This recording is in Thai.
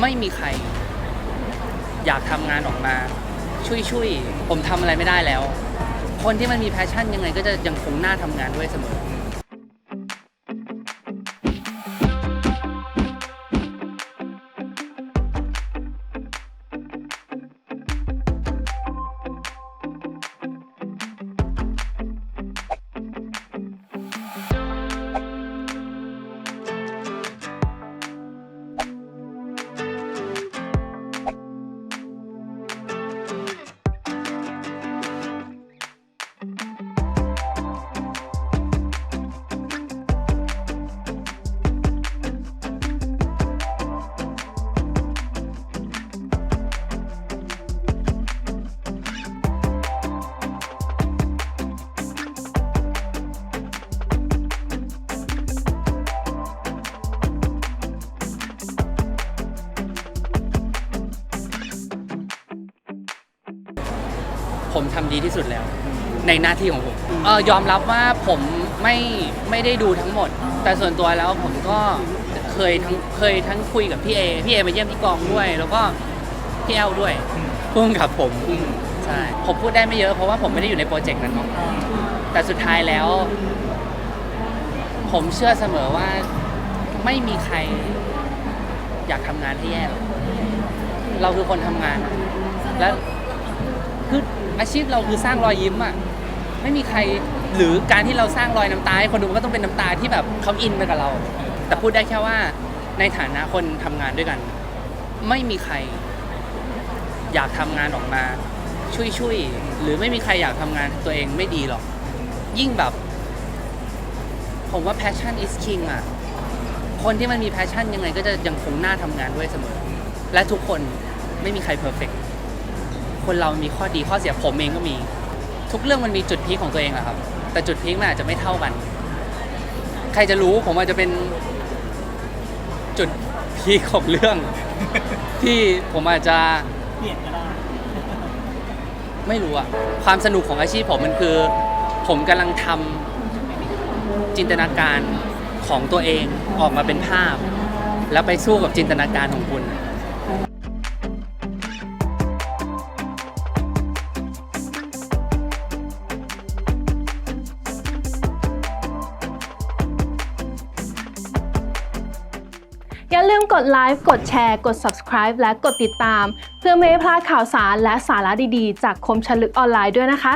ไม่มีใคร อยากทำงานออกมา ช่วยช่วยๆผมทำอะไรไม่ได้แล้ว คนที่มันมีแพชชั่นยังไงก็จะยังคงหน้าทำงานด้วยเสมอ ผมทำดีที่สุดแล้ว ในหน้าที่ของผมเออยอมรับว่าผมไม่ไม่ได้ดูทั้งหมด แต่ส่วนตัวแล้วผมก็เคยทั้งเคยทั้งคุยกับพี่เอพี่เอมาเยี่ยมที่กองด้วย แล้วก็พี่แอลด้วยพุ่งกับผมใช่ผมพูดได้ไม่เยอะเพราะว่าผมไม่ได้อยู่ในโปรเจกต์นั้นเนาะแต่สุดท้ายแล้ว ผมเชื่อเสมอว่าไม่มีใคร อยากทำงานให้แย่หรอกเราคือคนทำงาน แล้วคือ อาชีพเราคือสร้างรอยยิ้มอะไม่มีใครหรือการที่เราสร้างรอยน้ำตาให้คนดูมันก็ต้องเป็นน้ำตาที่แบบเขาอินไปกับเรา แต่พูดได้แค่ว่าในฐานะคนทำงานด้วยกัน ไม่มีใคร อยากทำงานออกมา ช่วยช่วยๆหรือไม่มีใครอยากทำงานตัวเองไม่ดีหรอก ยิ่งแบบ ผมว่า passion is king อะคนที่มันมี passion ยังไงก็จะยังคงหน่าทำงานด้วยเสมอ และทุกคนไม่มีใคร perfect คนเรามีข้อดีข้อเสียผมเองก็มี ทุกเรื่องมันมีจุดพีคของตัวเองแหละครับ แต่จุดพีคมันอาจจะไม่เท่ากัน ใครจะรู้ผมอาจจะเป็นจุดพีคของเรื่อง ที่ผมอาจจะเปลี่ยนก็ได้ไม่รู้อะความสนุกของอาชีพผมมันคือ ผมกำลังทำจินตนาการของตัวเองออกมาเป็นภาพ แล้วไปสู้กับจินตนาการของคุณ อย่าลืมกดไลค์กดแชร์ กด subscribe และกดติดตาม เพื่อไม่ให้พลาดข่าวสารและสาระดีๆ จากคมชลึกออนไลน์ด้วยนะคะ